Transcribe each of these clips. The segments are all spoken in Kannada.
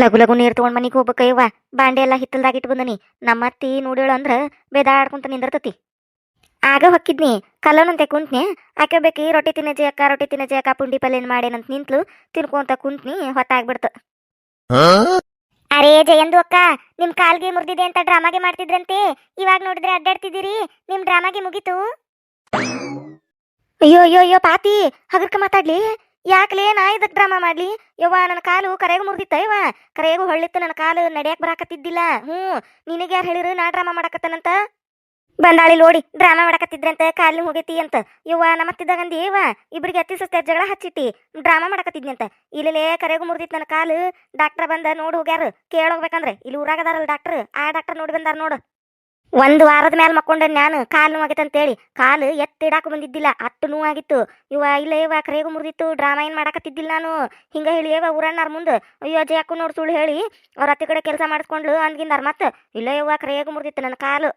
ಲಘು ಲಘು ನೀರು ತಗೊಂಡ್ ಮನೆಗೆ ಹೋಗ್ಬೇಕ ಯವ್ವ. ಬಾಂಡೆ ಎಲ್ಲ ಹಿತ್ತಲ್ದಾಗ ಇಟ್ಟು ಬಂದನಿ. ನಮ್ಮ ಅತ್ತಿ ನೋಡೇಳು ಅಂದ್ರ ಬೇದಾಡ್ಕೊಂತ ನಿಂದಿರ್ತತಿ. ಆಗ ಹೊಕ್ಕಿದ್ನಿ. ಕಲ್ಲನಂತೆ ಕುಂತ್ನಿ. ಆಕೆ ಬೇಕಿ ರೊಟ್ಟಿ ತಿನ್ನಜಿ ಅಕ್ಕ, ರೊಟ್ಟಿ ತಿನ್ನಜಿ ಅಕ್ಕ, ಪುಂಡಿ ಪಲ್ಯನ್ ಮಾಡೇನಂತ ನಿಂತ್ಲು ತಿನ್ಕೊಂತ ಕುಂತ್ನಿ ಹೊತ್ತಾಗ್ಬಿಡ್ತ. ಅರೇ ಜಯಂದು ಅಕ್ಕ, ನಿಮ್ ಕಾಲ್ಗೆ ಮುರಿದಿದೆ ಅಂತ ಡ್ರಾಮಾಗೆ ಮಾಡ್ತಿದ್ರಂತೆ. ಇವಾಗ ನೋಡಿದ್ರೆ ಅಡ್ಡಾಡ್ತಿದ್ದೀರಿ. ನಿಮ್ ಡ್ರಾಮಾಗೆ ಮುಗೀತು. ಅಯ್ಯೋ ಅಯ್ಯೋ ಅಯ್ಯೋ, ಪಾತಿ, ಹಗರ್ಕ ಮಾತಾಡ್ಲಿ. ಯಾಕ್ಲೇ ನಾ ಇದಕ್ ಡ್ರಾಮಾ ಮಾಡ್ಲಿ? ಯವ್ವ ನನ್ನ ಕಾಲು ಕರೆಗೂ ಮುರಿದಿತ್ತ, ಯವ್ವ? ಕರೆಗೂ ಹೊಳ್ಳಿತ್ತು ನನ್ನ ಕಾಲು ನಡೆಯಕ್ ಬರಾಕತ್ತಿದ್ದಿಲ್ಲ. ಹ್ಞೂ, ನಿನಗೆ ಯಾರು ಹೇಳಿರು ನಾ ಡ್ರಾಮಾ ಮಾಡಕತ್ತನಂತ? ಬಂದಾಳಿ ನೋಡಿ ಡ್ರಾಮಾ ಮಾಡಕತ್ತಿದ್ರಂತ, ಕಾಲು ಹೋಗೈತಿ ಅಂತ. ಯವ್ವ ನಮ್ಮತ್ತಿದ್ದಾಗಂದಿ ಯವ್ವ, ಇಬ್ರಿಗೆ ಅತ್ತಿ ಸಸ್ತೆ ಜಗಳ ಹಚ್ಚಿಟ್ಟಿ, ಡ್ರಾಮಾ ಮಾಡಕತ್ತಿದ್ನಿ ಅಂತ ಇಲ್ಲೇ ಕರೆಗೂ ಮುರಿದಿತ್ತು ನನ್ನ ಕಾಲು. ಡಾಕ್ಟರ್ ಬಂದ ನೋಡಿ ಹೋಗ್ಯಾರ. ಕೇಳೋಗ್ಬೇಕಂದ್ರೆ ಇಲ್ಲಿ ಊರಾಗದಾರಲ್ಲ ಡಾಕ್ಟರ್. ಆ ಡಾಕ್ಟರ್ ನೋಡಿ ಬಂದಾರ ನೋಡು. ಒಂದು ವಾರದ ಮೇಲೆ ಮಕ್ಕೊಂಡೆ ನಾನು. ಕಾಲು ನೋವಾಗೈತೆ ಅಂತೇಳಿ. ಕಾಲು ಎತ್ತಿಡಾಕ ಬಂದಿದ್ದಿಲ್ಲ. ಅಟ್ಟು ನೋವಾಗಿತ್ತು. ಇವ ಇಲ್ಲ ಇವ ಕರೆಗೂ ಮುರಿದಿತ್ತು. ಡ್ರಾಮಾ ಏನ್ ಮಾಡಾಕತ್ತಿದ್ದಿಲ್ಲ ನಾನು. ಹಿಂಗ ಹೇಳಿ ಇವ ಊರಣ್ಣಾರ ಮುಂದೆ. ಅಯ್ಯೋ ಅಜ್ಜಿ ನೋಡ್ ಸುಳ್ಳು ಹೇಳಿ. ಅವ್ರ ಅತ್ತಿ ಕಡೆ ಕೆಲಸ ಮಾಡಿಸ್ಕೊಂಡ್ಲು ಅಂದ್ಗಿಂದಾರ ಮತ್ತೆ ಇಲ್ಲ ಇವ ಕರೆಗೂ ಮುರಿದಿತ್ತು ನನ್ನ ಕಾಲು.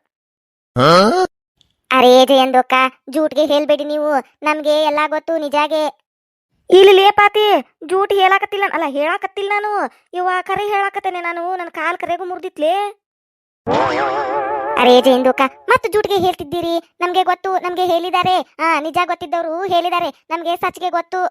ಅರೇ ಜಯಂದೋಕ್ಕ ಜೂಟ್ಗೆ ಹೇಳ್ಬೇಡಿ ನೀವು. ನಮ್ಗೆ ಎಲ್ಲಾ ಗೊತ್ತು ನಿಜಾಗೆ. ಇಲ್ಲಿ ಪಾತಿ ಜೂಟ್ ಹೇಳಾಕತ್ತಿಲ್ಲ. ಅಲ್ಲ ಹೇಳಾಕತ್ತಿಲ್ಲ ನಾನು. ಇವ ಕರೆ ಹೇಳಾಕತ್ತೇನೆ ನಾನು. ನನ್ನ ಕಾಲು ಕರೆಗೂ ಮುರಿದಿತ್ಲೇ. ಅರೇ ಜಯಂದೋಕ ಮತ್ತೆ ಜೂಟ್ಗೆ ಹೇಳ್ತಿದ್ದೀರಿ? ನಮ್ಗೆ ಗೊತ್ತು, ನಮ್ಗೆ ಹೇಳಿದ್ದಾರೆ ಆ, ನಿಜ ಗೊತ್ತಿದ್ದವರು ಹೇಳಿದ್ದಾರೆ ನಮ್ಗೆ ಸಚ್ಗೆ ಗೊತ್ತು.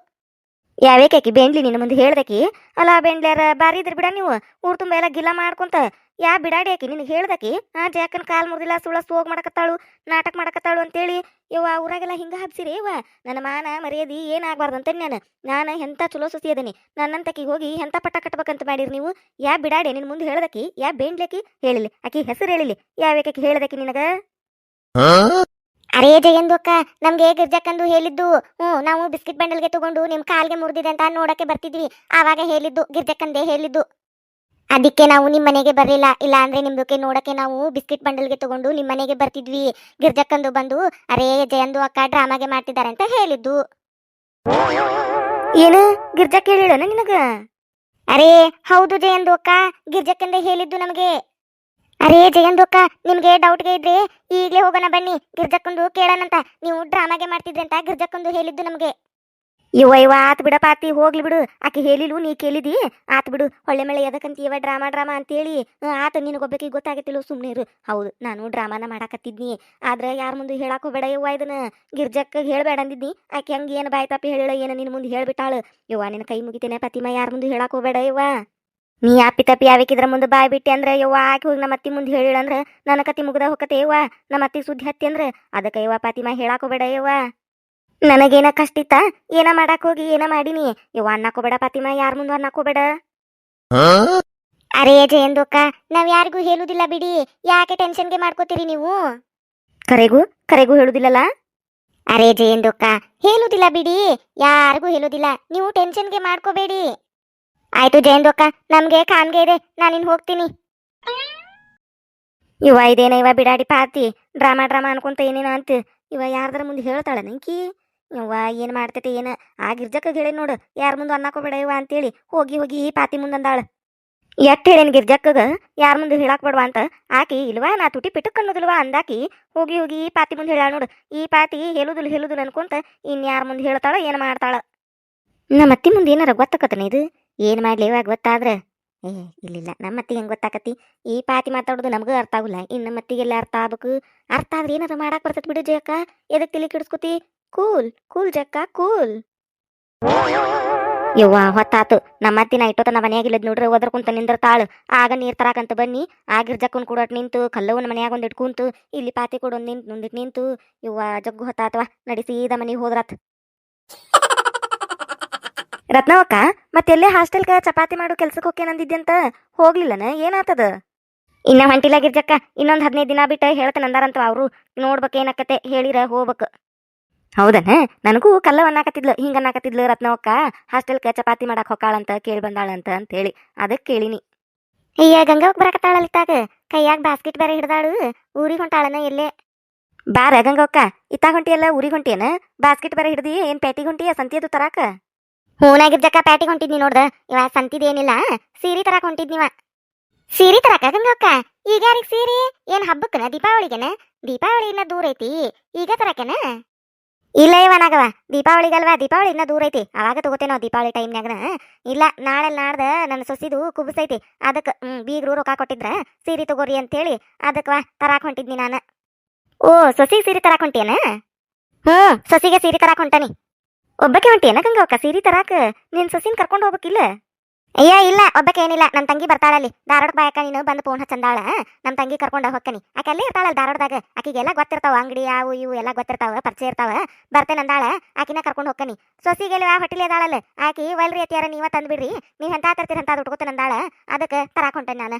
ಯಾವೇಕಾಕಿ ಬೆಂಡ್ಲಿ ನಿನ್ನ ಮುಂದೆ ಹೇಳ್ದಕಿ ಅಲ್ಲ, ಬೇಂಡ್ಲ್ಯಾರ ಬಾರಿ ಇದ್ರ ಬಿಡ ನೀವು. ಊರ್ ತುಂಬ ಎಲ್ಲ ಗಿಲ್ಲ ಮಾಡ್ಕೊಂತ ಯಾ ಬಿಡಾಡಿ ಆಕಿ, ನಿನಗೆ ಹೇಳ್ದಾಕಿ? ಆ ಜಾಕನ್ ಕಾಲ್ ಮುರಿದಿಲ್ಲ ಸುಳ ಸೋಗ್ ಮಾಡಕತ್ತಾಳು, ನಾಟಕ ಮಾಡಕತ್ತಾಳು ಅಂತೇಳಿ ಇವ ಊರಾಗೆಲ್ಲ ಹಿಂಗ ಹಬ್ಸಿರಿ ಇವ ನನ್ನ ಮಾನ ಮರ್ಯಾದಿ ಏನಾಗಬಾರ್ದು ಅಂತ ನಾನು. ನಾನು ಎಂತ ಚಲೋ ಸುಸಿ ಅದನಿ. ನನ್ನಂತಕಿ ಹೋಗಿ ಎಂತ ಪಟ್ಟ ಕಟ್ಬೇಕಂತ ಮಾಡಿರಿ ನೀವು? ಯಾ ಬಿಡಾಡಿ, ನಿನ್ ಮುಂದೆ ಹೇಳ್ದಕಿ, ಯಾ ಬೇಂಡ್ಲಕಿ ಹೇಳಿಲಿ. ಆಕಿ ಹೆಸರು ಹೇಳಿಲಿ. ಯಾವ್ಯಾಕಿ ಹೇಳ್ದಕಿ ನಿನಗ? ಅರೇ ಜಯಂದು ಅಕ್ಕ, ನಮ್ಗೆ ಗಿರ್ಜಕ್ಕಂದು ಹೇಳಿದ್ದು. ಹ್ಞೂ, ನಾವು ಬಿಸ್ಕಿಟ್ ಬಂಡಲ್ಗೆ ತಗೊಂಡು ನಿಮ್ಮ ಕಾಲ್ಗೆ ಮುರಿದಿದೆ ಅಂತ ನೋಡಕ್ಕೆ ಬರ್ತಿದ್ವಿ. ಆವಾಗ ಹೇಳಿದ್ದು ಗಿರ್ಜಕ್ಕಂದೇ ಹೇಳಿದ್ದು. ಅದಕ್ಕೆ ನಾವು ನಿಮ್ಮ ಮನೆಗೆ ಬರಲಿಲ್ಲ ಇಲ್ಲ ಅಂದ್ರೆ ನಿಮ್ದಕ್ಕೆ ನೋಡಕ್ಕೆ ನಾವು ಬಿಸ್ಕಿಟ್ ಬಂಡಲ್ಗೆ ತಗೊಂಡು ನಿಮ್ಮ ಮನೆಗೆ ಬರ್ತಿದ್ವಿ. ಗಿರ್ಜಕ್ಕಂದು ಬಂದು ಅರೇ ಜಯಂದು ಅಕ್ಕ ಡ್ರಾಮಾಗೆ ಮಾಡ್ತಿದ್ದಾರೆ ಅಂತ ಹೇಳಿದ್ದು. ಏನು? ಗಿರ್ಜಕ್ಕ ಹೇಳಿಡೋಣ ನಿನಗ? ಅರೇ ಹೌದು ಜಯಂದು ಅಕ್ಕ ಗಿರ್ಜಕ್ಕಂದೇ ಹೇಳಿದ್ದು ನಮಗೆ. ಅರೇ ಜಯಂದು ಅಕ್ಕ ನಿಮ್ಗೆ ಡೌಟ್ಗೆ ಇದ್ರೆ ಈಗಲೇ ಹೋಗೋಣ ಬನ್ನಿ ಗಿರ್ಜಕ್ಕಂದು ಕೇಳೋಣಂತ. ನೀವು ಡ್ರಾಮಾಗೆ ಮಾಡ್ತಿದ್ರಿ ಅಂತ ಗಿರ್ಜಕ್ಕಂದು ಹೇಳಿದ್ದು ನಮಗೆ. ಇವ ಇವ ಆತ್ ಬಿಡ ಪಾತಿ ಹೋಗ್ಲಿ ಬಿಡು. ಆಕೆ ಹೇಳಿಲು ನೀ ಕೇಳಿದಿ. ಆತ್ ಬಿಡು. ಒಳ್ಳೆ ಮಳೆ ಎದಕ್ಕಂತ ಇವ ಡ್ರಾಮಾ ಡ್ರಾಮಾ ಅಂತೇಳಿ. ಹೇಳಿ ಆತ ನಿನಗೊಬ್ಬಕ್ಕೆ ಗೊತ್ತಾಗತ್ತಿಲ್ಲ ಸುಮ್ಮನೆ ಇರು. ಹೌದು, ನಾನು ಡ್ರಾಮಾನ ಮಾಡಾಕತ್ತಿದ್ನಿ. ಆದ್ರೆ ಯಾರ ಮುಂದೆ ಹೇಳಾಕು ಬೇಡ ಇವ್ವ ಇದನ್ನ. ಗಿರ್ಜಕ್ಕ ಹೇಳ್ಬೇಡ ಅಂದಿದ್ನಿ. ಆಕೆ ಹಂಗೆ ಏನು ಬಾಯ್ ತಪ್ಪಿ ಹೇಳಿಳ ಏನು ನಿನ್ನ ಮುಂದೆ ಹೇಳ್ಬಿಟ್ಟಾಳು. ಇವ್ವ ನಿನ್ನ ಕೈ ಮುಗಿತೇನೆ ಪತಿಮ, ಯಾರ ಮುಂದೆ ಹೇಳಾಕು ಬೇಡ ಇವ್ವ ನೀ ಅಪ್ಪಿ ತಪ್ಪಿ ಯಾವಕ್ಕಿದ್ರ ಮುಂದೆ ಬಾಯ್ ಬಿಟ್ಟಿ ಅಂದ್ರೆ ಯವ್ವ, ಆಕಿ ಹೋಗಿ ನಮ್ಮ ಅತ್ತಿ ಮುಂದೆ ಹೇಳಿಳಂದ್ರೆ ನನ್ನ ಕತಿ ಮುಗ್ದ ಹೋಗತ್ತೆ ಯವ್ವ. ನಮ್ಮ ಅತ್ತಿ ಸುದ್ದಿ ಹತ್ತಿ ಅಂದ್ರೆ ಅದಕ್ಕೆ ಯವ್ವ ಪಾತಿಮ ಹೇಳಾಕು ಬೇಡ ಯವ್ವ. ನನಗೇನ ಕಷ್ಟ ಇತ್ತ? ಏನ ಮಾಡಾಕ್ ಹೋಗಿ? ಏನ ಮಾಡಿನಿ? ಇವ ಅನ್ನಕೋಬೇಡ ಪತಿಮ ಯಾರ ಮುಂದೆ ಅನ್ನಕೋಬೇಡ ಅರೇ ಜಯಂದೋಕ ನಾವ್ ಯಾರಿಗೂ ಹೇಳುದಿಲ್ಲ ಬಿಡಿ. ಯಾಕೆ ಟೆನ್ಷನ್ಗೆ ಮಾಡ್ಕೋತೀರಿ ನೀವು? ಕರೆಗೂ? ಕರೆಗೂ ಹೇಳುದಿಲ್ಲಲ್ಲ? ಅರೇ ಜಯಂದೋಕ ಹೇಳುದಿಲ್ಲ ಬಿಡಿ. ಯಾರಿಗೂ ಹೇಳುದಿಲ್ಲ. ನೀವು ಟೆನ್ಷನ್ಗೆ ಮಾಡ್ಕೋಬೇಡಿ. ಆಯ್ತು ಜಯಂದೋಕ ನಮ್ಗೆ ಕಾನ್ಗೆ ಇದೆ. ನಾನಿನ್ ಹೋಗ್ತೀನಿ. ಇವ ಇದೇನ ಇವ ಬಿಡಾಡಿ ಪಾತಿ ಡ್ರಾಮಾ ಡ್ರಾಮಾ ಅನ್ಕೊಂತ ಏನೇನ ಅಂತ. ಇವ ಯಾರ್ದಾರ ಮುಂದೆ ಹೇಳ್ತಾಳ ನಂಕಿ ಇವ ಏನು ಮಾಡ್ತೈತೆ, ಏನು ಆ ಗಿರ್ಜಕ್ಕ ಹೇಳಿ ನೋಡು, ಯಾರ ಮುಂದೆ ಅನ್ನಕೋಬೇಡ ಇವ ಅಂತೇಳಿ ಹೋಗಿ ಹೋಗಿ ಈ ಪಾತಿ ಮುಂದೆ ಅಂದಾಳ. ಎಟ್ ಹೇಳೇನ್ ಗಿರ್ಜಕ್ಕಗ, ಯಾರ ಮುಂದೆ ಹೇಳಾಕ್ ಬೇಡವಾ ಅಂತ, ಆಕಿ, ಇಲ್ವಾ, ನಾ ತುಟಿ ಪಿಟಕ್ ಅನ್ನೋದಿಲ್ವಾ ಅಂದಾಕಿ ಹೋಗಿ ಹೋಗಿ ಈ ಪಾತಿ ಮುಂದೆ ಹೇಳ ನೋಡು. ಈ ಪಾತಿ ಹೇಳುದಿಲ್ಲ ಹೇಳುದಿಲ್ಲ ಅನ್ಕೊಂತ ಇನ್ ಯಾರ ಮುಂದೆ ಹೇಳ್ತಾಳ, ಏನು ಮಾಡ್ತಾಳ? ನಮ್ಮ ಅತ್ತಿ ಮುಂದೆ ಏನಾರ ಗೊತ್ತಾಕತ್ತನ ಇದು? ಏನು ಮಾಡ್ಲಿ ಇವಾಗ ಗೊತ್ತಾದ್ರೆ? ಏ, ಇಲ್ಲಿಲ್ಲ, ನಮ್ಮ ಅತ್ತಿಗೆ ಹೆಂಗೆ ಗೊತ್ತಾಕತಿ? ಈ ಪಾತಿ ಮಾತಾಡೋದು ನಮಗೂ ಅರ್ಥ ಆಗುಲ್ಲ ಇನ್ನು ಅತ್ತಿಗೆಲ್ಲ ಅರ್ಥ ಆಗ್ಬೇಕು. ಅರ್ಥ ಆದ್ರೆ ಏನಾರ ಮಾಡಾಕ್ ಬರ್ತೈತಿ ಬಿಡು ಜಯಕ್ಕ ಎದಕ್ಕೆ ತಿಳಿ ಕೆಡಿಸ್ಕೊತಿ? ಕೂಲ್ ಕೂಲ್ ಜಕ್ಕ ಕೂಲ್ ಯವ್ವ, ಹೊತ್ತಾತು. ನಮ್ಮ ಅತ್ತಿನ ಇಟ್ಟೋತ ನಮ್ಮ ಮನ್ಯಾಗ ಇಲ್ಲದ್ ನೋಡ್ರಿ ನಿಂದ್ರ ತಾಳು. ಆಗ ನೀರ್ ತರಾಕಂತ ಬನ್ನಿ. ಆಗಿರ್ ಕೂಡ ನಿಂತು ಕಲ್ಲವನ ಮನೆಯಾಗ ಒಂದಿಟ್ ಕುಂತು ಇಲ್ಲಿ ಪಾತಿ ಕೂಡ ಒಂದ್ ನಿಂತು ಒಂದಿಟ್ ನಿಂತು. ಇವ್ವ ಜಗ್ಗು ಹೊತ್ತಾತವ. ನಡಿ ಸೀದಾ ಮನಿಗೆ ಹೋದ್ರಾತ್. ರತ್ನವಕ್ಕ, ಮತ್ತೆಲ್ಲೇ ಹಾಸ್ಟೆಲ್ಗ ಚಪಾತಿ ಮಾಡೋ ಕೆಲ್ಸಕ್ಕೆ ಅಂತ ಹೋಗ್ಲಿಲ್ಲನ? ಏನಾತದ? ಇನ್ನ ಹೊಂಟಿಲ್ಲ ಗಿರ್ಜಕ್ಕ. ಇನ್ನೊಂದ್ ಹದಿನೈದು ದಿನ ಬಿಟ್ಟು ಹೇಳ್ತಾನೆ ಅಂದಾರಂತ ಅವ್ರು. ನೋಡ್ಬೇಕು ಏನಕ್ಕತೆ ಹೇಳಿರ, ಹೋಗ್ಬೇಕು. ಹೌದನ ನನಗೂ ಕಲ್ಲವ ಅನ್ನಾಕತ್ತಿದ್ಲು ಹಿಂಗ ಅನ್ನಾಕತ್ತಿದ್ಲು ರತ್ನವಕ್ಕ. ಹಾಸ್ಟೆಲ್ಗೆ ಚಪಾತಿ ಮಾಡಕ್ಕೆ ಹೊಕ್ಕಾಳಂತ ಕೇಳಿ ಬಂದಾಳಂತ ಅಂತೇಳಿ. ಅದಕ್ಕೆ ಕೇಳಿನಿ. ಅಯ್ಯ ಬರಕತ್ತಾಳ ಬರಕತ್ತಾಳಲ್ಲಿತ್ತಾಗ. ಕೈಯಾಗ ಬಾಸ್ಕೆಟ್ ಬೇರೆ ಹಿಡ್ದಾಳು. ಊರಿಗೆ ಹೊಂಟಾಳನ ಎಲ್ಲೇ? ಬಾರ ಗಂಗವ್ಕ ಇತ್ತ ಹೊಂಟಿಯಲ್ಲ ಊರಿಗೆ ಹೊಂಟಿಯನ? ಬಾಸ್ಕೆಟ್ ಬೇರೆ ಹಿಡ್ದಿ ಏನ್ ಪ್ಯಾಟಿ ಹೊಂಟಿಯ ಸಂತಿಯದು ತರಾಕ? ಹೂನಾಗಿದ್ದಕ್ಕ ಪ್ಯಾಟಿಗೆ ಹೊಂಟಿದ್ನಿ ನೋಡ್ದ. ಇವ ಸಂತಿದೇನಿಲ್ಲ ಸೀರೆ ತರಾಕ ಹೊಂಟಿದ್ನಿವ ಸೀರೆ ತರಾಕ ಗಂಗವಕ್ಕ ಈಗ ಯಾರಿಗೆ ಸೀರೆ? ಏನ್ ಹಬ್ಬಕ್ಕನ ದೀಪಾವಳಿಗೆನ? ದೀಪಾವಳಿ ಇನ್ನ ದೂರ ಐತಿ ಈಗ ತರಾಕೆನ? ಇಲ್ಲ ಇವನಾಗವ ದೀಪಾವಳಿಗಲ್ವಾ? ದೀಪಾವಳಿ ಇನ್ನೂ ದೂರ ಐತಿ. ಅವಾಗ ತಗೋತೇನೋ ದೀಪಾವಳಿ ಟೈಮ್ನಾಗನ ಇಲ್ಲ ನಾಳೆ ನಾಡ್ದ ನನ್ನ ಸೊಸಿದು ಕುಬಸೈತಿ ಅದಕ್ಕೆ ಬೀಗರು ರೊಕ್ಕ ಕೊಟ್ಟಿದ್ರ ಸೀರೆ ತಗೋರಿ ಅಂತೇಳಿ ಅದಕ್ಕೆ ವಾ, ತರಾಕ್ ಹೊಂಟಿದ್ನಿ ನಾನು. ಓ, ಸೊಸಿಗೆ ಸೀರೆ ತರಾಕ್ ಹೊಂಟಿಯನ? ಹ್ಞೂ ಸೊಸಿಗೆ ಸೀರೆ ತರಾಕ್ ಹೊಂಟಾನಿ. ಒಬ್ಬಕ್ಕೆ ಹೊಂಟಿಯನ ಗಂಗವಕ್ಕ ಸೀರೆ ತರಾಕ? ನಿನ್ನ ಸೊಸಿನ ಕರ್ಕೊಂಡು ಹೋಗ್ಬೇಕಿಲ್ಲ? ಅಯ್ಯ ಇಲ್ಲ ಒಬ್ಬಕೇನಿಲ್ಲ ನನ್ನ ತಂಗಿ ಬರ್ತಾಳಲ್ಲಿ ಧಾರವಾಡಕ್ಕೆ ಬಾಯಕ ನೀನು ಬಂದು ಫೋನ್ ಹಚ್ಚಂದಾಳ. ನಮ್ಮ ತಂಗಿ ಕರ್ಕೊಂಡು ಹೊಕ್ಕನಿ ಆಕೆ ಅಲ್ಲೇ ಇರ್ತಾಳಲ್ಲ ಧಾರವಾಡದಾಗ. ಆಕಿಗೆಲ್ಲ ಗೊತ್ತಿರ್ತಾವ ಅಂಗಡಿ ಅವು ಇವು ಎಲ್ಲ ಗೊತ್ತಿರ್ತಾವ, ಪರಿಚಯ ಇರ್ತಾವ. ಬರ್ತೇನೆ ಅಂದಾಳ. ಆಕಿನ ಕರ್ಕೊಂಡು ಹೊಕ್ಕನಿ ಸೊಸಿಗೆಲ್ಲ ಆ ಹೊಟ್ಟಿಲಿ ಅದಾಳಲ್ಲ. ಆಕಿ, ವಲ್ರಿ ಅತಿಯಾರ ನೀವ ತಂದ್ಬಿಡ್ರಿ. ನೀವು ಎಂತ ತರ್ತೀರ ಅಂತ ಉಟ್ಕೋತೇನೆ ಅಂದಾಳ. ಅದಕ್ಕೆ ತರಾಕ್ ಹೊಂಟೇನಿ ನಾನು.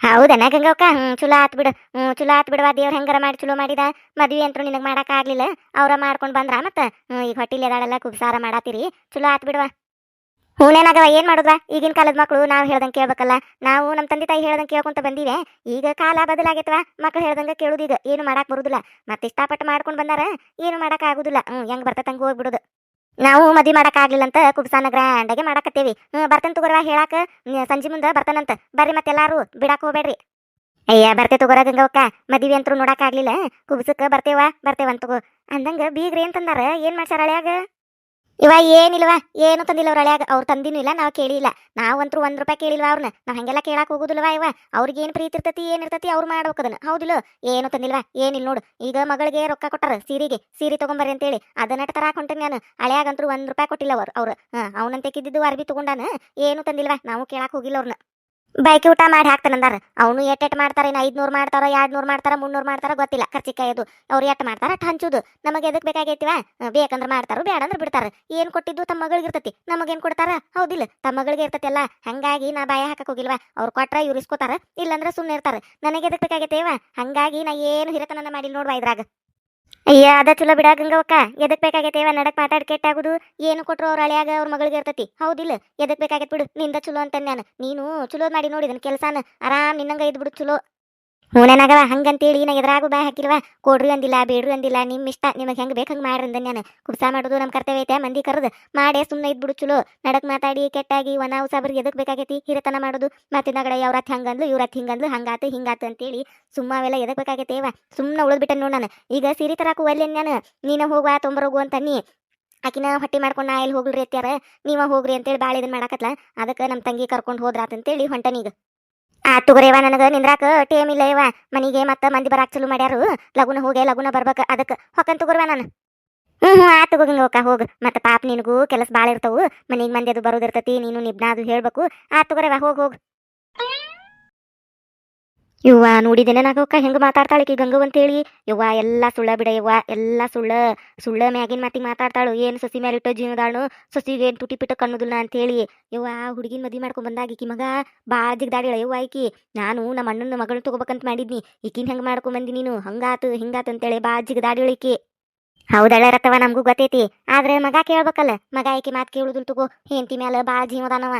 ಹೌದನ ಗಂಗವ್ಕ? ಹ್ಞೂ ಚಲೋ ಆತ್ ಬಿಡು. ಹ್ಞೂ ಚಲೋ ಆತ್ ಬಿಡವಾ. ದೇವ್ರ ಹೆಂಗಾರ ಮಾಡಿ ಚುಲೋ ಮಾಡಿದ. ಮದ್ವಿ ಅಂತೂ ನಿನಗೆ ಮಾಡೋಕ್ಕಾಗಲಿಲ್ಲ ಅವ್ರ ಮಾಡ್ಕೊಂಡು ಬಂದ್ರ ಮತ್ತೆ? ಈಗ ಹೊಟ್ಟಿಲಿ ಅದಾಳೆಲ್ಲ, ಕುಬ್ಸಾರ ಮಾಡಾತಿರಿ. ಚಲೋ ಆತ್ ಬಿಡವಾ. ಹೂನೇನಾಗವ, ಏನ್ ಮಾಡುದ್ವಾ? ಈಗಿನ ಕಾಲದ ಮಕ್ಕಳು ನಾವು ಹೇಳ್ದಂಗೆ ಕೇಳ್ಬೇಕಲ್ಲ. ನಾವು ನಮ್ಮ ತಂದೆ ತಾಯಿ ಹೇಳ್ದಂಗೆ ಕೇಳ್ಕೊಂತ ಬಂದಿವೆ. ಈಗ ಕಾಲ ಬದಲಾಗೈತವ? ಮಕ್ಳು ಹೇಳ್ದಂಗೆ ಈಗ. ಏನು ಮಾಡಕ್ ಬರುದಿಲ್ಲ. ಮತ್ತೆ ಇಷ್ಟಪಟ್ಟು ಮಾಡ್ಕೊಂಡು ಬಂದಾರ, ಏನು ಮಾಡಕ್ ಆಗುದಿಲ್ಲ. ಹ್ಮ್, ಹೆಂಗ್ ಬರ್ತೈತೆ ಹಂಗೆ ಹೋಗ್ಬಿಡುದು. ನಾವು ಮದಿ ಮಾಡಕ್ ಆಗ್ಲಿಲ್ಲ ಅಂತ ಕುಬ್ಸಾನ ಗ್ರ್ಯಾಂಡಾಗಿ ಮಾಡಾಕತ್ತೇವಿ. ಹ್ಮ್, ಬರ್ತೇನೆ ತಗೋರವ ಹೇಳಾಕ. ಸಂಜಿ ಮುಂದೆ ಬರ್ತಾನಂತ. ಬರ್ರಿ ಮತ್ತೆಲ್ಲಾರು ಬಿಡಾಕ್ ಹೋಗ್ಬೇಡ್ರಿ. ಅಯ್ಯ, ಬರ್ತೆ ತಗೋರ ಗಂಗವಕ್ಕ. ಮದ್ವಿ ಅಂತೂ ನೋಡಕ್ ಆಗ್ಲಿಲ್ಲ. ಕುಬ್ಸಕ್ಕ ಬರ್ತೇವ ಬರ್ತೇವ ತಗೋ. ಅಂದಂಗ ಬೀಗ್ರಿ ಅಂತಂದಾರ. ತಂದಾರ ಏನ್ ಮಾಡ್ಸಾರ ಹಳ್ಯಾಗ? ಇವ ಏನಿಲ್ವ? ಏನು ತಂದಿಲ್ಲ ಅವ್ರ ಹಳ್ಯಾಗ ಅವ್ರು ತಂದಿನೂ ಇಲ್ಲ, ನಾವು ಕೇಳಿಲ್ಲ. ನಾವಂತರೂ ಒಂದ್ ರೂಪಾಯಿ ಕೇಳಿಲ್ವ ಅವ್ರನ್ನ ನಾವು ಹಂಗೆಲ್ಲ ಕೇಳಾಕ್ ಹೋಗುದಿಲ್ವ ಇವ? ಅವ್ರಿಗೆ ಏನು ಪ್ರೀತಿ ಇರ್ತತಿ, ಏನ್ ಇರ್ತತಿ ಅವ್ರು ಅದನ್ನ. ಹೌದಿಲ್ಲ? ಏನು ತಂದಿಲ್ವ? ಏನಿಲ್ಲ ನೋಡು. ಈಗ ಮಗಳಿಗೆ ರೊಕ್ಕ ಕೊಟ್ಟಾರ, ಸೀರೆಗೆ. ಸೀರೆ ತಗೊಂಬರ್ರಿ ಅಂತೇಳಿ. ಅದನ್ನ ತರಾಕ್ ಹೊಂಟೇನಿ ನಾನು. ಹಳ್ಯಾಗಂತೂ ಒಂದ್ ರೂಪಾಯಿ ಕೊಟ್ಟಿಲ್ಲ ಅವ್ರು. ಅವ್ರು, ಹಾ, ಅವನಂತೆ ಕಿದ್ದಿದ್ದು ಅರ್ಬಿ ತಗೊಂಡಾನ? ಏನು ತಂದಿಲ್ವ? ನಾವು ಕೇಳಾಕ್ ಹೋಗಿಲ್ಲ ಅವ್ರನ್ನ ಬೈಕಿ ಊಟ ಮಾಡಿ ಹಾಕ್ತಾನಂದಾರ ಅವನು ಎಟ್ಟೆಟ್ ಮಾಡ್ತಾರ, ಇನ್ನು ಐದ್ನೂರು ಮಾಡ್ತಾರ ಎರಡು ನೂರು ಮಾಡ್ತಾರ, ಮುನ್ನೂರು ಮಾಡ್ತಾರ ಗೊತ್ತಿಲ್ಲ. ಖರ್ಚಿಕಾಯದು ಅವ್ರು ಎಟ್ಟು ಮಾಡ್ತಾರ ಅಟ್ ಹಂಚುದು. ನಮಗೆ ಎದಕ್ ಬೇಕಾಗೈತಿವ? ಬೇಕಂದ್ರೆ ಮಾಡ್ತಾರ ಬೇಡ ಅಂದ್ರೆ ಬಿಡ್ತಾರ. ಏನು ಕೊಟ್ಟಿದ್ದು ತಮ್ಮ ಮಗಳಿಗೆ ಇರ್ತತಿ? ನಮಗೇನ್ ಕೊಡ್ತಾರ? ಹೌದಿಲ್ಲ. ತಮ್ಮ ಮಗಳಿಗೆ ಇರ್ತತಿ ಅಲ್ಲ ಹಂಗಾಗಿ ನಾ ಬಾಯ ಹಾಕಕ್ ಹೋಗಿಲ್ವಾ? ಅವ್ರು ಕೊಟ್ರ ಇವ್ರು ಇಸ್ಕೋತಾರ, ಇಲ್ಲಾಂದ್ರೆ ಸುಮ್ಮನೆ ಇರ್ತಾರ. ನನಗೆ ಎದಕ್ ಬೇಕಾಗೈತೇವ? ಹಂಗಾಗಿ ನಾ ಏನು ಹಿರತನ ಮಾಡಿಲ್ಲ ನೋಡ್ವಾ ಇದ್ರಾಗ. ಅಯ್ಯ, ಅದ ಚಲೋ ಬಿಡ ಗಂಗವಕ್ಕ. ಎದಕ್ ಇವ ನಡಕ್ ಮಾತಾಡ್ ಕೆಟ್ಟಾಗುದು. ಏನು ಕೊಟ್ರು ಅವ್ರ ಹಳೆಯಾಗ ಅವ್ರ ಮಗಳಿಗೆ ಇರ್ತತಿ. ಹೌದಿಲ್ಲ. ಎದಕ್ ಬೇಕಾಗೈತೆ ಬಿಡು. ನಿಂದ ಚಲೋ ಅಂತ ನಾನು ನೀನು ಚಲೋ ಮಾಡಿ ನೋಡಿದನ್ ಕೆಲ್ಸಾನ. ಆರಾಮ್ ನಿನ್ನಂಗ ಇದ್ಬಿಡು ಚಲೋ. ಹೂನೇನಾಗವ, ಹಂಗಂತೇಳಿ ನಾ ಎದ್ರಾಗು ಬಾಯ್ ಹಾಕಿಲ್ವಾ? ಕೊಡ್ರಿ ಅಂದಿಲ್ಲ, ಬೇಡ್ರಿ ಅಂದಿಲ್ಲ, ನಿಮ್ ಇಷ್ಟ, ನಿಮಗೆ ಹೆಂಗ್ ಬೇಕು ಹಂಗ್ ಮಾಡ್ರಿ ನಾನು ಕುಬ್ಸ ಮಾಡೋದು ನಮ್ಮ ಕರ್ತವ್ಯ ಐತೆ ಮಂದಿ ಕರೆದು ಮಾಡೇ ಸುಮ್ಮನೆ ಇದ್ಬಿಡು ಚಲೋ. ನಡಕ್ ಮಾತಾಡಿ, ಕೆಟ್ಟಾಗಿ ಒನ ಉಸಾಬ್ರಿಗೆ ಎದಕ್ ಬೇಕಾಗೈತಿ? ಹಿರತನ ಮಾಡೋದು. ಮತ್ತೆ ನಗಡೆ ಅವ್ರತ್ ಹಂಗಂದ್ಲು ಇವ್ರತ್ ಹಿಂಗಂದ್ಲು, ಹಂಗಾತು, ಹಿಂಗಾತು ಅಂತೇಳಿ ಸುಮ್ಮವೆಲ್ಲ ಎದಕ್ ಬೇಕಾಗೈತೇವ ಸುಮ್ಮನೆ ಉಳಿದ್ಬಿಟ್ಟೆ ನೋಡ್ ನಾನು. ಈಗ ಸೀರೆ ತರಾಕು ಒಲ್ಲೆ ನಾನು ನೀನು ಹೋಗುವ ತೊಂಬರೋಗು ಅಂತ ನೀ. ಆಕಿನ ಹೊಟ್ಟಿ ಮಾಡ್ಕೊಂಡು ನಾ ಎಲ್ಲಿ ಹೋಗ್ಲಿ ಅತ್ಯಾರ ನೀವ ಹೋಗ್ರಿ ಅಂತೇಳಿ ಭಾಳ ಇದನ್ನ ಮಾಡಾಕತ್ಲ. ಅದಕ್ಕೆ ನಮ್ಮ ತಂಗಿ ಕರ್ಕೊಂಡು ಹೋದ್ರಾತಂತೇಳಿ ಹೊಂಟನೀಗ ಆ ತುಗರೇವ ನನಗೆ ನಿಂದ್ರಾಕ ಟೇಮ್ ಇಲ್ಲ ಇವ ಮನಿಗೆ ಮತ್ತೆ ಮಂದಿ ಬರಾಕ್ ಚಲೋ ಮಾಡ್ಯಾರು. ಲಗುನ ಹೋಗಿ, ಲಗುನ ಬರ್ಬೇಕು ಅದಕ್ಕೆ. ಹೊಕ್ಕನ್ ತುಗುರ್ವ ನಾನು. ಹ್ಞೂ ಹ್ಞೂ ಆ ತಗೋಗಂಗ ಹೋಗ ಹೋಗು. ಮತ್ತೆ ಪಾಪ ನಿನಗೂ ಕೆಲಸ ಭಾಳ ಇರ್ತಾವು. ಮನಿಗೆ ಮಂದಿ ಅದು ಬರೋದಿರ್ತತಿ, ನೀನು ನಿಬ್ನ ಅದು ಹೇಳ್ಬೇಕು. ಆ ತಗೋರೇವ ಹೋಗ್ ಹೋಗ್. ಇವ್ವ ನೋಡಿದೇನೆ ನಾಗಕ್ಕ ಹೆಂಗ ಮಾತಾಡ್ತಾಳೆ ಈಕಿ ಗಂಗವ್ ಅಂತೇಳಿ ಯವ್ವ, ಎಲ್ಲ ಸುಳ್ಳ ಬಿಡ ಯವ್ವ, ಎಲ್ಲ ಸುಳ್ಳ ಸುಳ್ಳ ಮ್ಯಾಗಿನ ಮಾತಿಗೆ ಮಾತಾಡ್ತಾಳು. ಏನು ಸಸಿ ಮೇಲೆ ಇಟ್ಟೋ ಜೀವದಾಳು ಸಸಿಗೆ ಏನು ತುಟಿ ಪಿಟ್ಟ ಕಣ್ಣುದಿಲ್ಲ ಅಂತೇಳಿ. ಯವ್ವ ಹುಡುಗಿನ ಮದ್ವಿ ಮಾಡ್ಕೊಂಡು ಬಂದಾಗ ಈಕಿ ಮಗ ಭಾಳ ಜಿಗ್ದಾಡಿಳ ಯವ್ವ, ಈಕಿ, ನಾನು ನಮ್ಮ ಅಣ್ಣನ ಮಗಳನ್ನ ತಗೋಬೇಕಂತ ಮಾಡಿದ್ನಿ. ಈಕಿನ ಹೆಂಗ್ ಮಾಡ್ಕೊಂಡ್ ಬಂದಿ ನೀನು? ಹಂಗಾತು, ಹಿಂಗಾತು ಅಂತೇಳಿ ಭಾಳ ಜಿಗ್ದಾಡಿಳ ಈಕಿ. ಹೌದಳ ರತವ ನಮಗೂ ಗೊತ್ತೈತಿ. ಆದ್ರೆ ಮಗ ಕೇಳ್ಬೇಕಲ್ಲ. ಮಗ ಈಕಿ ಮಾತು ಕೇಳುದಿಲ್ ತಗೋ. ಹೆಂತಿ ಮ್ಯಾಲ ಭಾಳ ಜೀವದಾನವ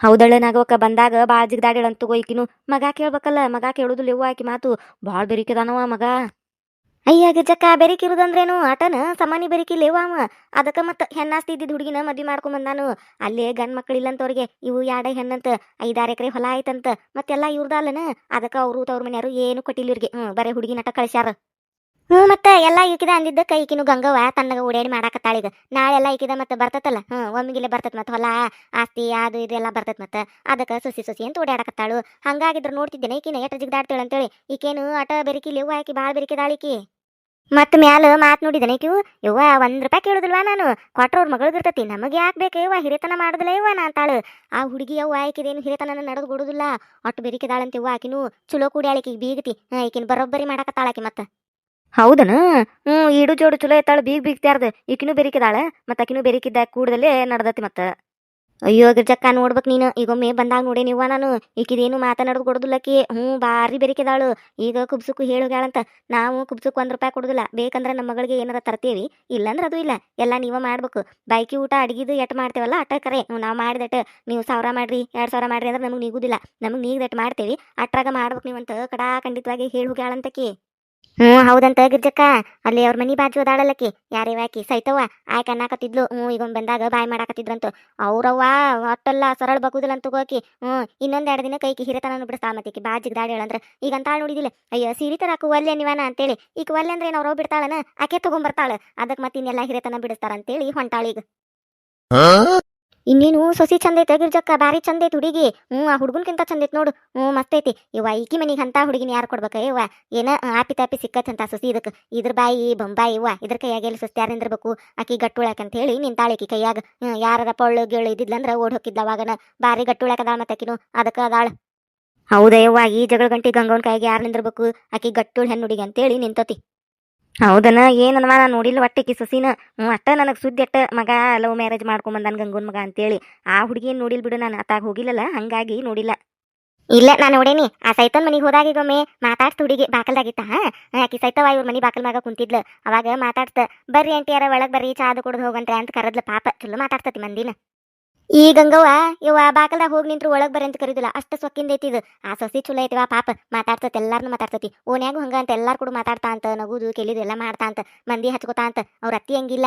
ಹೌದಳ ನಾಗವಕ್ಕ ಬಂದಾಗ ಭಾಳ ಜಿಗ್ದಾಡ್ಯಾಳ ಅಂತ ಈಕಿನು ಮಗ ಕೇಳ್ಬೇಕಲ್ಲ, ಮಗ ಕೇಳುದಿಲ್ಲ ಯವ್ವ ಆಕಿ ಮಾತು ಭಾಳ ಬೆರಿಕೆದಾನವ ಮಗ. ಅಯ್ಯ, ಗಜಕ್ಕ, ಬೆರಿಕಿರುದಂದ್ರೇನು? ಆಟನ ಸಮಾನಿ ಬೆರಿಕಿಲ್ಲೇವ ಅವ. ಅದಕ್ಕ ಮತ್ತೆ ಹೆಣ್ಣಾಸ್ತಿ ಇದ್ದಿದ್ದು ಹುಡುಗಿನ ಮದ್ವಿ ಮಾಡ್ಕೊಂಡ್ ಬಂದಾನು ಅಲ್ಲೇ ಗಂಡ್ ಮಕ್ಕಳಿಲ್ಲಂತವ್ರಿಗೆ ಇವು ಯಾಡ ಹೆಣ್ಣಂತ, ಐದಾರು ಎಕರೆ ಹೊಲ ಆಯ್ತಂತ, ಮತ್ತೆಲ್ಲ ಇವ್ರದಲ್ಲನ? ಅದಕ್ಕ ಅವರು ತವ್ರ ಮನೆಯವರು ಏನು ಕೊಟ್ಟಿಲ್ಲ ಇವ್ರಿಗೆ. ಹ್ಞೂ ಬರೀ ಹುಡುಗಿ ನಟ ಕಳ್ಸ್ಯಾರ. ಹ್ಞೂ, ಮತ್ತೆ ಎಲ್ಲ ಈಕಿದ ಅಂದಿದ್ದಕ್ಕೆ ಈಕಿನು ಗಂಗವ್ವ, ತನ್ನಗ ಓಡಾಡಿ ಮಾಡಾಕತ್ತಾಳ ನಾಳೆ ಎಲ್ಲ ಈಕಿದ ಮತ್ತೆ ಬರ್ತತಲ್ಲ? ಹ್ಞೂ, ಒಮ್ಮಿಗಿಲ್ಲ ಬರ್ತೈತೆ ಮತ್ತೆ ಹೊಲ, ಆಸ್ತಿ, ಅದು ಇದೆಲ್ಲ ಬರ್ತೈತೆ ಮತ್ತೆ. ಅದಕ್ಕೆ ಸುಸಿ ಸುಸಿ ಅಂತ ಓಡಾಡಕತ್ತಾಳು ಹಂಗಾಗಿದ್ರೆ ನೋಡ್ತಿದ್ದೇನೆ ಈಕಿನ ಎಟ ಜಿಗ್ದಾಡ್ತಾಳು ಅಂತೇಳಿ. ಈಕೇನು ಆಟ ಬೆರಿಕಿಲಿ ಇವ್ವ ಆಕಿ ಭಾಳ ಬೆರಿಕಿದಾಳಿಕಿ ಮತ್ ಮ್ಯಾಲ ಮಾತ್ ನೋಡಿದನೆ ನೀವು ಯವ್ವ, ಒಂದ್ ರೂಪಾಯಿ ಕೇಳುದಿಲ್ವಾ ನಾನು? ಕೊಟ್ರವ್ರ ಮಗಳಿಗಿರ್ತತಿ ನಮಗೆ ಯಾಕೆ ಬೇಕು? ಯವ್ವ, ಹಿರಿತನ ಮಾಡುದಿಲ್ಲ ಇವ್ವ ಅಂತಾಳು. ಆ ಹುಡುಗಿ ಅವ್ವ ಆಕಿದೇನು ಹಿರಿತನ ನಡೆದು ಬಿಡುದಿಲ್ಲ ಒಟ್ಟು ಬೆರಿಕಿದಾಳಂತ ಇವ್ವ ಆಕಿನು. ಚಲೋ ಆಳಿಕೆ ಬೀಗತಿ. ಆಕಿನ ಬರೋಬ್ಬರಿ ಮಾಡಕತ್ತಾಳ ಮತ್ತೆ ಮತ್ತ. ಹೌದನ? ಹ್ಮ್, ಈಡು ಜೋಡು ಚಲೋ ಐತಾಳ ಬೀಗ್ ಬೀಗ್ತ್ಯಾರ್ದ ಈಕಿನೂ ಬೆರಿಕಿದಾಳ, ಮತ್ತ ಆಕಿನೂ ಬೆರಿಕಿದ್ದ ಕೂಡದಲ್ಲೇ ನಡ್ದತಿ ಮತ್ತ. ಅಯ್ಯೋ ಗಿರ್ಜಕ್ಕ ನೋಡ್ಬೇಕು ನೀನು. ಈಗೊಮ್ಮೆ ಬಂದಾಗ ನೋಡಿ ನೀವ ನಾನು. ಈಕಿದೇನು ಮಾತನಾಡೋದು ಕೊಡೋದಿಲ್ಲಕಿ ಹ್ಞೂ ಭಾರಿ ಬೆರಿಕಿದಾಳು. ಈಗ ಕುಬ್ಸುಕು ಹೇಳುಗಾಳಂತ ನಾವು ಕುಬ್ಸುಕು ಒಂದ್ ರೂಪಾಯಿ ಕೊಡುದಿಲ್ಲ. ಬೇಕಂದ್ರೆ ನಮ್ಮ ಮಗಳಿಗೆ ಏನಾರ ತರ್ತೀವಿ. ಇಲ್ಲಂದ್ರೆ ಅದು ಇಲ್ಲ. ಎಲ್ಲ ನೀವೇ ಮಾಡ್ಬೇಕು. ಬೈಕಿ ಊಟ, ಅಡಗಿದು ಎಟ್ ಮಾಡ್ತೇವಲ್ಲ ಅಟ್ಟ ಕರೆ. ನಾವು ಮಾಡಿದಟ್ಟು ನೀವು ಸಾವಿರ ಮಾಡ್ರಿ, ಎರಡ್ ಸಾವಿರ ಮಾಡ್ರಿ ಅಂದ್ರೆ ನಮಗೆ ನೀಗುದಿಲ್ಲ. ನಮಗೆ ನೀಗ್ದಟ್ಟು ಮಾಡ್ತೇವಿ. ಅಟ್ರಾಗ ಮಾಡ್ಬೇಕು ನೀವಂತ ಕಡಾ ಖಂಡಿತವಾಗಿ ಹೇಳಿ ಹೋಗ್ಯಾಳಂತಕಿ ಹ್ಞೂ, ಹೌದಂತ ಗಿರ್ಜಕ್ಕ. ಅಲ್ಲಿ ಅವ್ರ ಮನಿ ಬಾಜು ಅದಾಳಲ್ಲಕಿ. ಯಾರೇವ ಆಕಿ ಸೈತವ್ವ ಆಯ್ಕೆ ಅನ್ನಾಕತ್ತಿದ್ಲು ಹ್ಞೂ, ಈಗೊಂದು ಬಂದಾಗ ಬಾಯ್ ಮಾಡಾಕತ್ತಿದ್ರಂತು. ಅವ್ರವ್ವ ಒಟ್ಟೆಲ್ಲ ಸರಳ ಬಗುದಿಲ್ಲ ಅಂತ ಹೋಗಿ ಹ್ಞೂ, ಇನ್ನೊಂದ್ ಎರಡು ದಿನ ಕೈಕಿ ಹಿರಿತನ ಬಿಡಿಸ್ತಾ ಮತ್ತೆ ಬಾಜಿಗೆ ದಾಡಿ ಹೇಳಂದ್ರೆ. ಈಗ ಅಂತಾಳ ನೋಡಿದಿಲ್ಲ. ಅಯ್ಯೋ, ಸೀರೆ ತರಾಕು ಒಲ್ಲೆ ನೀವನ ಅಂತೇಳಿ. ಈಗ ಒಲ್ಲೆ ಅಂದ್ರೆ ಏನು ಅವ್ರವ್ ಬಿಡ್ತಾಳನ. ಆಕೆ ತಗೊಂಬರ್ತಾಳ. ಅದಕ್ಕೆ ಮತ್ತಿನ್ನೆಲ್ಲ ಹಿರಿತನ ಬಿಡಿಸ್ತಾರ ಅಂತೇಳಿ ಹೊಂಟಾಳೀಗ. ಇನ್ನೇನು ಸೊಸಿ ಚಂದ ಐತೆ ಗಿರ್ಜಕ್ಕ ಬಾರಿ ಚಂದ ಐತೆ ಹುಡುಗಿ. ಹ್ಞೂ, ಆ ಹುಡುಗನ್ಕಿಂತ ಚಂದ ಐತೆ ನೋಡು. ಹ್ಞೂ ಮಸ್ತ್ ಐತಿ ಇವ ಈಕಿ ಮನಿಗೆ ಅಂತ ಹುಡುಗಿನ ಯಾರು ಕೊಡ್ಬೇಕ? ಇವ ಏನ ಆಪಿ ತಾಪಿ ಸಿಕ್ಕತ್ತಂತ ಸೊಸಿ ಇದಕ್ಕೆ ಇದ್ರ ಬಾಯಿ, ಬೊಂಬಾಯಿ ಇವ ಇದ್ರ ಕೈಯಾಗ ಎಲ್ಲಿ ಸೊಸಿ ಯಾರು ನಿಂದಿರ್ಬೇಕು? ಆಕಿ ಗಟ್ಟುಳಕಂತ ಹೇಳಿ ನಿಂತಾಳಿಕಿ ಕೈಯಾಗ. ಯಾರದ ಯಾರ ಪೊಳ್ಳು ಗಿಳ್ಳು ಇದ್ದಿದ್ಲಂದ್ರೆ ಓಡ್ ಹೋಗಿದ್ಲ ಅವಾಗನ. ಬಾರಿ ಗಟ್ಟುಳಕದಾಳ ಮತ್ತೆ ಆಕಿನು. ಅದಕ್ಕೆ ಅದಾಳ. ಹೌದಯ್ಯವ್ವ ಈ ಜಗಳ ಗಂಟಿ ಗಂಗವನ್ ಕೈಗೆ ಯಾರು ನಿಂದಿರ್ಬೇಕು? ಆಕಿ ಗಟ್ಟುಳ್ ಹೆಣ್ಣು ಹುಡುಗಿ ಅಂತೇಳಿ ನಿಂತತಿ. ಹೌದನ? ಏನನ್ವ ನಾನು ನೋಡಿಲ್ಲ ಒಟ್ಟಿಗೆ ಸೊಸಿನ. ಹ್ಞೂ ಅಟ್ಟ ನನಗೆ ಸುದ್ದಿ ಅಟ್ಟ ಮಗ ಲವ್ ಮ್ಯಾರೇಜ್ ಮಾಡ್ಕೊಂಬಂದಾನ ಗಂಗನ್ ಮಗ ಅಂತೇಳಿ. ಆ ಹುಡುಗಿನ ನೋಡಿಲ್ ಬಿಡು ನಾನು ಅತ್ತಾಗ ಹೋಗಿಲ್ಲಲ್ಲ ಹಂಗಾಗಿ ನೋಡಿಲ್ಲ. ಇಲ್ಲ, ನಾನು ನೋಡೇನಿ. ಆ ಸೈತನ್ ಮನೆಗೆ ಹೋದಾಗ ಈಗೊಮ್ಮೆ ಮಾತಾಡ್ತ ಹುಡುಗಿ, ಬಾಕಲ್ದಾಗಿತ್ತ ಆಕಿ ಸೈತವ ಇವ್ರ ಮನಿ ಬಾಕಲ್ ಮ್ಯಾಗ ಕುಂತಿದ್ಲು. ಅವಾಗ ಮಾತಾಡ್ತ, ಬರ್ರಿ ಆಂಟಿಯಾರ ಒಳಗೆ ಬರ್ರಿ ಚಾದು ಕುಡ್ದು ಹೋಗಂತ್ರಿ ಅಂತ ಕರದ್ಲ ಪಾಪ. ಚಲೋ ಮಾತಾಡ್ತತಿ ಮಂದಿನ. ಈ ಗಂಗವ್ವ ಇವ ಬಾಕಲ್ದಾಗ ಹೋಗಿ ನಿಂತ್ರು ಒಳಗ್ ಬರ ಅಂತ ಕರೀದಿಲ್ಲ. ಅಷ್ಟ ಸೊಕ್ಕಿಂದ ಐತಿ ಇದು. ಆ ಸೊಸಿ ಚಲೋ ವಾ, ಪಾಪ. ಮಾತಾಡ್ತತಿ ಎಲ್ಲಾರ್ನು ಮಾತಾಡ್ತತಿ ಓನ್ಯಾಗು ಹಂಗ ಅಂತ ಎಲ್ಲಾರು ಕೂಡ ಮಾತಾಡ್ತಾ ಅಂತ, ನಗುದು, ಕೆಲಿದು ಎಲ್ಲ ಮಾಡ್ತಾ ಅಂತ, ಮಂದಿ ಹಚ್ಕೋತಾ ಅಂತ, ಅವ್ರ ಅತ್ತಿ ಹಂಗಿಲ್ಲ.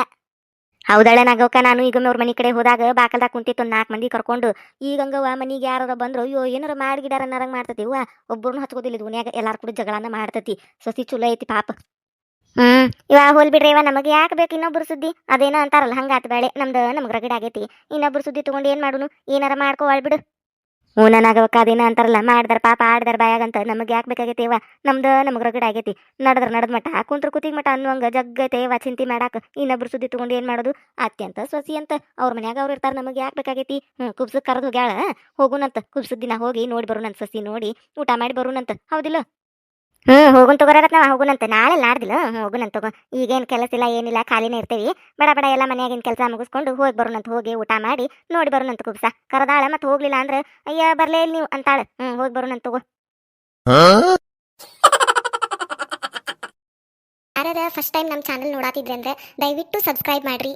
ಹೌದಾಳೆ ನಾಗವ್ಕ ನಾನು ಈಗ ಅವ್ರ ಮನಿ ಕಡೆ ಹೋದಾಗ ಬಾಕಲ್ದಾಗ ಕುಂತಿತ್ತು ನಾಲ್ಕು ಮಂದಿ ಕರ್ಕೊಂಡು. ಈ ಗಂಗವ್ವ ಮನಿಗೆ ಯಾರ ಬಂದ್ರು, ಅಯ್ಯೋ, ಏನಾರ ಮಾಡಿಗಿಡಾರ ನರಂಗ್ ಮಾಡ್ತತಿ. ಅವ್ವ ಒಬ್ಬರನ್ನು ಹಚ್ಕೋದಿಲ್ಲ ಇದು ಓನ್ಯಾಗ. ಎಲ್ಲಾರು ಕೂಡ ಜಗಳನ ಮಾಡ್ತತಿ. ಸೊಸಿ ಚಲೋ ಐತಿ, ಪಾಪ. ಹ್ಮ್, ಇವ ಹೋಲ್ ಬಿಡ್ರಿ, ಇವ ನಮಗೆ ಯಾಕೆ ಬೇಕು ಇನ್ನೊಬ್ರು ಸುದ್ದಿ? ಅದೇನೋ ಅಂತಾರಲ್ಲ ಹಂಗಾತ್ ಬೇಳೆ ನಮ್ದು ನಮ್ಗೆ ರಗಡ್ ಆಗೈತಿ. ಇನ್ನೊಬ್ರು ಸುದ್ದಿ ತಗೊಂಡು ಏನ್ ಮಾಡುನು? ಏನಾರ ಮಾಡ್ಕೋ ಬಿಡು. ಹ್ಞೂ ಆಗಬೇಕ ಅದೇನ ಅಂತಾರಲ್ಲ, ಮಾಡ್ದಾರ ಪಾಪ ಆಡ್ದಾರ ಬಾಯಾಗಂತ, ನಮಗೆ ಯಾಕೆ ಬೇಕಾಗೈತಿ ಇವ? ನಮ್ದು ನಮ್ಗೆ ರಗಡ್ ಆಗೈತಿ. ನಡದ್ರ ನಡದ್ ಮಟ ಕುಂತ್ರ ಕುತ್ತಿಗೆ ಮಟ ಅನ್ನುವಂಗ ಜಗ್ಗೈತೆ ಇವ, ಚಿಂತೆ ಮಾಡಾಕ. ಇನ್ನೊಬ್ರು ಸುದ್ದಿ ತಗೊಂಡು ಏನ್ ಮಾಡೋದು? ಅತ್ಯಂತ ಅಂತ ಸೊಸಿ ಅಂತ. ಅವ್ರ ಮನ್ಯಾಗ ಅವ್ರು ಇರ್ತಾರ, ನಮಗೆ ಯಾಕೆ ಬೇಕಾಗೈತಿ? ಹ್ಞೂ, ಕುಬ್ಸಕ್ ಕರೆದು ಹೋಗ್ಯಾಳ. ಹೋಗುನಂತ ಕುಬ್ಸದ್ ಹೋಗಿ ನೋಡಿ ಬರೋಣಂತ ಸಸಿ ನೋಡಿ, ಊಟ ಮಾಡಿ ಬರುನಂತ. ಹೌದಿಲ್ಲ? ಹ್ಞೂ ಹೋಗುನ್ ತಗೋರತ್ ನಾವು ಹೋಗುನಂತ ನಾಳೆ ನಾಡ್ದಿಲ್ಲ ಹೋಗುನಂತ ತಗೋ. ಈಗೇನ್ ಕೆಲಸ ಇಲ್ಲ ಏನಿಲ್ಲ ಖಾಲಿನೇ ಇರ್ತೇವಿ. ಬಡ ಬಡ ಎಲ್ಲ ಮನ್ಯಾಗಿನ ಕೆಲಸ ಮುಗಿಸ್ಕೊಂಡು ಹೋಗಿ ಬರೋಣಂತ ಹೋಗಿ ಊಟ ಮಾಡಿ ನೋಡಿ ಬರೋಣಂತ ಕುಬ್ಸ ಕರದಾಳ ಮತ್ತೆ ಹೋಗ್ಲಿಲ್ಲ ಅಂದ್ರೆ ಅಯ್ಯ ಬರ್ಲೇ ಇಲ್ಲ ನೀವು ಅಂತಾಳೆ. ಹ್ಞೂ ಹೋಗಿ ಬರೋಣಂತ ತಗೋ. ಯಾರ್ಯಾರ ಫಸ್ಟ್ ಟೈಮ್ ನಮ್ಮ ಚಾನಲ್ ನೋಡಾತಿದ್ರೆ ಅಂದ್ರೆ ದಯವಿಟ್ಟು ಸಬ್ಸ್ಕ್ರೈಬ್ ಮಾಡ್ರಿ.